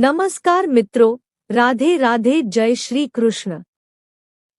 નમસ્કાર મિત્રો, રાધે રાધે જય શ્રી કૃષ્ણ.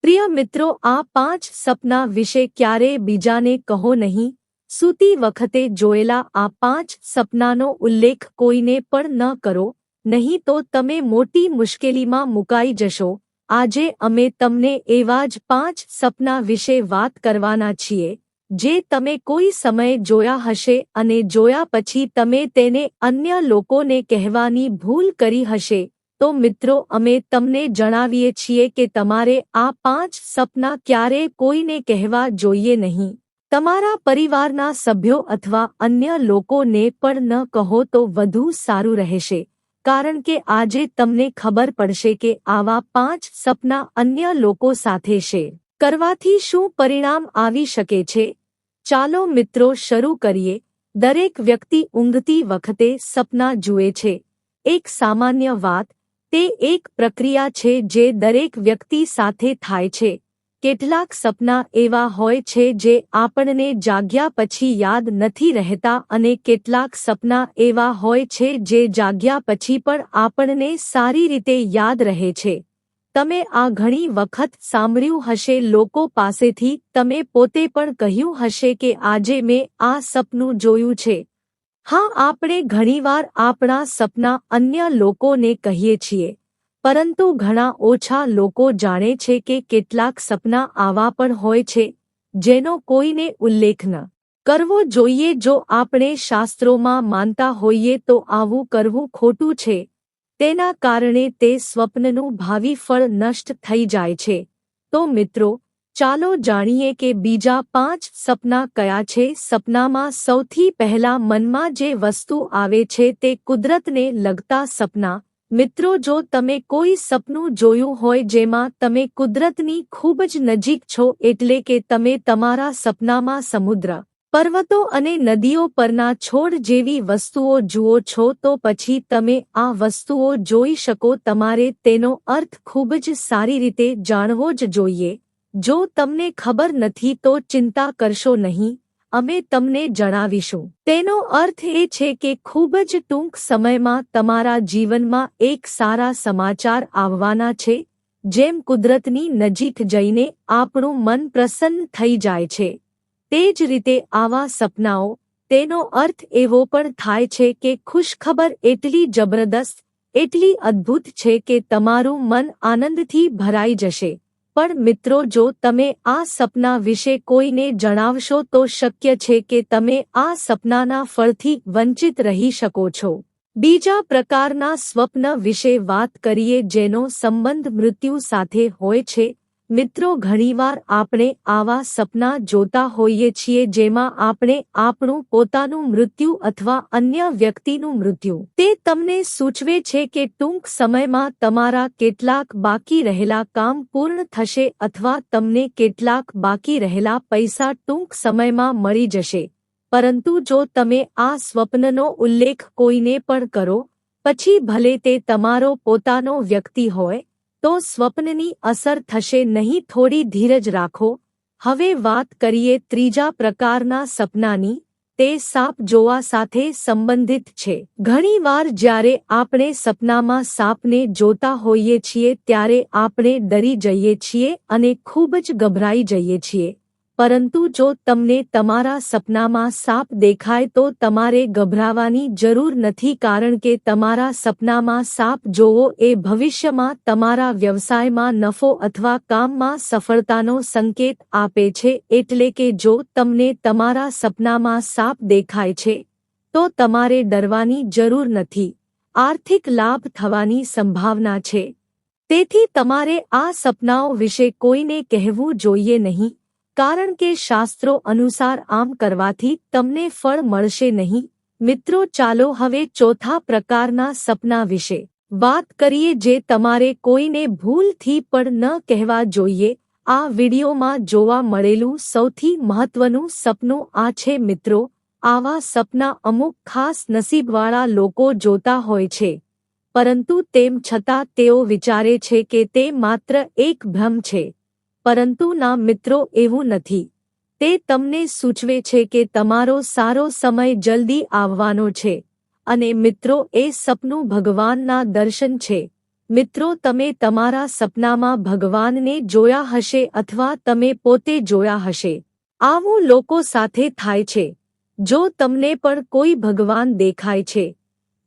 પ્રિય મિત્રો, આ પાંચ સપના વિશે ક્યારે બીજાને કહો નહીં. સૂતી વખતે જોયેલા આ પાંચ સપનાનો ઉલ્લેખ કોઈને પણ ન કરો. નહીં તો તમે મોટી મુશ્કેલીમાં મુકાઈ જશો. આજે અમે તમને એવા જ પાંચ સપના વિશે વાત કરવાના છીએ. જે તમે કોઈ સમયે જોયા હશે અને જોયા પછી તમે તેને અન્ય લોકોને કહેવાની ભૂલ કરી હશે, તો મિત્રો અમે તમને જણાવીએ છીએ કે તમારે આ પાંચ સપના ક્યારે કોઈને કહેવા જોઈએ નહીં. તમારા પરિવારના સભ્યો અથવા અન્ય લોકોને પણ ન કહો તો વધુ સારું રહેશે, કારણ કે આજે તમને ખબર પડશે કે આવા પાંચ સપના અન્ય લોકો સાથે છે કરવાથી શું પરિણામ આવી શકે છે. ચાલો મિત્રો શરૂ કરીએ. દરેક વ્યક્તિ ઊંઘતી વખતે સપના જુએ છે. એક સામાન્ય વાત, તે એક પ્રક્રિયા છે જે દરેક વ્યક્તિ સાથે થાય છે. કેટલાક સપના એવા હોય છે જે આપણને જાગ્યા પછી યાદ નથી રહેતા અને કેટલાક સપના એવા હોય છે જે જાગ્યા પછી પણ આપણને સારી રીતે યાદ રહે છે. તમે આ ઘણી વખત સાંભળ્યું હશે લોકો પાસેથી, તમે પોતે પણ કહ્યું હશે કે આજે મેં આ સપનું જોયું છે. હા, આપણે ઘણીવાર આપણા સપના અન્ય લોકોને કહીએ છીએ, પરંતુ ઘણા ઓછા લોકો જાણે છે કે કેટલાક સપના આવા પણ હોય છે, જેનો કોઈને ઉલ્લેખ ન કરવો જોઈએ. જો આપણે શાસ્ત્રોમાં માનતા હોઈએ તો આવું કરવું ખોટું છે. તેના કારણે તે સ્વપ્નનું ભાવિ ફળ નષ્ટ થઈ જાય છે. તો મિત્રો, ચાલો જાણીએ કે બીજા પાંચ સપના કયા છે. સપનામાં સૌથી પહેલા મનમાં જે વસ્તુ આવે છે તે કુદરતને લગતા સપના. મિત્રો, જો તમે કોઈ સપનું જોયું હોય જેમાં તમે કુદરતની ખૂબ જ નજીક છો એટલે કે તમે તમારા સપનામાં સમુદ્ર પર્વતો અને નદીઓ પરના છોડ જેવી વસ્તુઓ જુઓ છો તો પછી તમે આ વસ્તુઓ જોઈ શકો, તમારે તેનો અર્થ ખૂબ જ સારી રીતે જાણવો જ જોઈએ. જો તમને ખબર નથી તો ચિંતા કરશો નહીં, અમે તમને જણાવીશું. તેનો અર્થ એ છે કે ખૂબ જ ટૂંક સમયમાં તમારા જીવનમાં એક સારા સમાચાર આવવાના છે, જેમ કુદરતની નજીક જઈને આપણું મન પ્રસન્ન થઈ જાય છે. તે જ રીતે આવા સપનાઓ, તેનો અર્થ એવો પણ થાય છે કે ખુશખબર એટલી જબરદસ્ત, એટલી અદ્ભુત છે કે તમારું મન આનંદથી ભરાઈ જશે. પણ મિત્રો, જો તમે આ સપના વિશે કોઈને જણાવશો તો શક્ય છે કે તમે આ સપનાના ફળથી વંચિત રહી શકો છો. બીજા પ્રકારના સ્વપ્ન વિશે વાત કરીએ જેનો સંબંધ મૃત્યુ સાથે હોય છે મિત્રો, ઘણીવાર આપણે આવા સપના જોતા હોઈએ છીએ જેમાં આપણે આપણું પોતાનું મૃત્યુ અથવા અન્ય વ્યક્તિનું મૃત્યુ. તે તમને સૂચવે છે કે ટૂંક સમયમાં તમારા કેટલાક બાકી રહેલા કામ પૂર્ણ થશે અથવા તમને કેટલાક બાકી રહેલા પૈસા ટૂંક સમયમાં મળી જશે. પરંતુ જો તમે આ સ્વપ્નનો ઉલ્લેખ કોઈને પણ કરો, પછી ભલે તે તમારો પોતાનો વ્યક્તિ હોય તો સ્વપ્નની અસર થશે નહીં, થોડી ધીરજ રાખો. હવે વાત કરીએ ત્રીજા પ્રકારના સપનાની. તે સાપ જોવા સાથે સંબંધિત છે. ઘણીવાર જ્યારે આપણે સપનામાં સાપને જોતા હોઈએ છીએ, ત્યારે આપણે ડરી જઈએ છીએ અને ખૂબ જ ગભરાઈ જઈએ છીએ. પરંતુ જો તમને તમારા સપનામાં સાપ દેખાય તો તમારે ગભરાવાની જરૂર નથી કારણ કે તમારા સપનામાં સાપ જોવો એ ભવિષ્યમાં તમારા વ્યવસાયમાં નફો અથવા કામમાં સફળતાનો સંકેત આપે છે એટલે કે જો તમને તમારા સપનામાં સાપ દેખાય છે, તો તમારે ડરવાની જરૂર નથી. આર્થિક લાભ થવાની સંભાવના છે. તેથી તમારે આ સપનાઓ વિશે કોઈને કહેવું જોઈએ નહીં. કારણ કે શાસ્ત્રો અનુસાર આમ કરવાથી તમને ફળ મળશે નહીં. મિત્રો, ચાલો હવે ચોથા પ્રકારના સપના વિશે વાત કરીએ જે તમારે કોઈને ભૂલથી પણ ન કહેવા જોઈએ. આ વિડીયોમાં જોવા મળેલું સૌથી મહત્વનું સપનું આ છે મિત્રો. આવા સપના અમુક ખાસ નસીબવાળા લોકો જોતા હોય છે. પરંતુ તેમ છતાં તેઓ વિચારે છે કે તે માત્ર એક ભ્રમ છે. પરંતુ ના મિત્રો, એવું નથી. તે તમને સૂચવે છે કે તમારો સારો સમય જલ્દી આવવાનો છે. અને મિત્રો, એ સપનું ભગવાનના દર્શન છે. મિત્રો, તમે તમારા સપનામાં ભગવાનને જોયા હશે અથવા તમે પોતે જોયા હશે. આવું લોકો સાથે થાય છે. જો તમને પણ કોઈ ભગવાન દેખાય છે.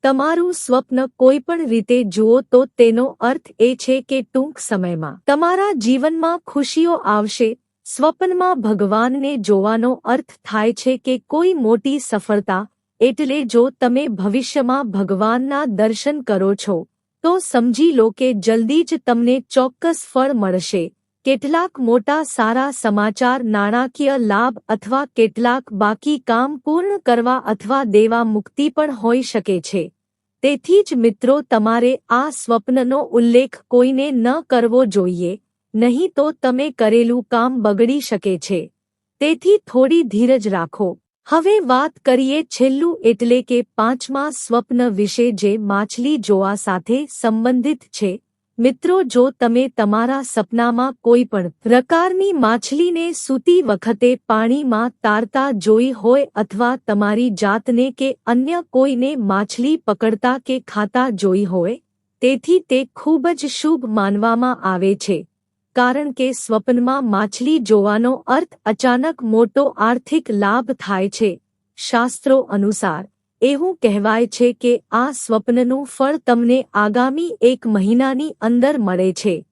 તમારું સ્વપ્ન કોઈ પણ રીતે જુઓ તો તેનો અર્થ એ છે કે ટૂંક સમયમાં તમારા જીવનમાં ખુશીઓ આવશે, સ્વપ્નમાં ભગવાનને જોવાનો અર્થ થાય છે કે કોઈ મોટી સફળતા, એટલે જો તમે ભવિષ્યમાં ભગવાનના દર્શન કરો છો, તો સમજી લો કે જલ્દી જ તમને ચોક્કસ ફળ મળશે. કેટલાક મોટા સારા સમાચાર, નાણાકીય લાભ અથવા કેટલાક બાકી કામ પૂર્ણ કરવા અથવા દેવા મુક્તિ પણ હોઈ શકે છે. તેથી જ મિત્રો, તમારે આ સ્વપ્નનો ઉલ્લેખ કોઈને ન કરવો જોઈએ. નહીં તો તમે કરેલું કામ બગડી શકે છે. તેથી થોડી ધીરજ રાખો. હવે વાત કરીએ છેલ્લું એટલે કે પાંચમા સ્વપ્ન વિશે જે માછલી જોવા સાથે સંબંધિત છે. મિત્રો, જો તમે તમારા સપનામાં કોઈ પણ પ્રકારની માછલીને સૂતી વખતે પાણીમાં તારતા જોઈ હોય અથવા તમારી જાતને કે અન્ય કોઈને માછલી પકડતા કે ખાતા જોઈ હોય, તેથી તે ખૂબ જ શુભ માનવામાં આવે છે. કારણ કે સ્વપ્નમાં માછલી જોવાનો અર્થ અચાનક મોટો આર્થિક લાભ થાય છે. શાસ્ત્રો અનુસાર એવું કહેવાય છે કે આ સ્વપ્નનું ફળ તમને આગામી એક મહિનાની અંદર મળે છે.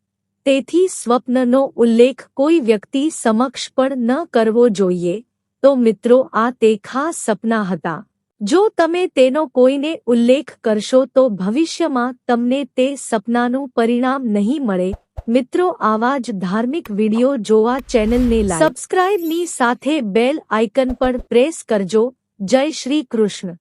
તેથી સ્વપ્નનો ઉલ્લેખ કોઈ વ્યક્તિ સમક્ષ પણ ન કરવો જોઈએ. તો મિત્રો, આ તે ખાસ સપના હતા. જો તમે તેનો કોઈને ઉલ્લેખ કરશો તો ભવિષ્યમાં તમને તે સપનાનું પરિણામ નહીં મળે. મિત્રો, આવા જ ધાર્મિક વીડિયો જોવા ચેનલને સબસ્ક્રાઇબની સાથે બેલ આઇકન પર પ્રેસ કરજો. જય શ્રી કૃષ્ણ.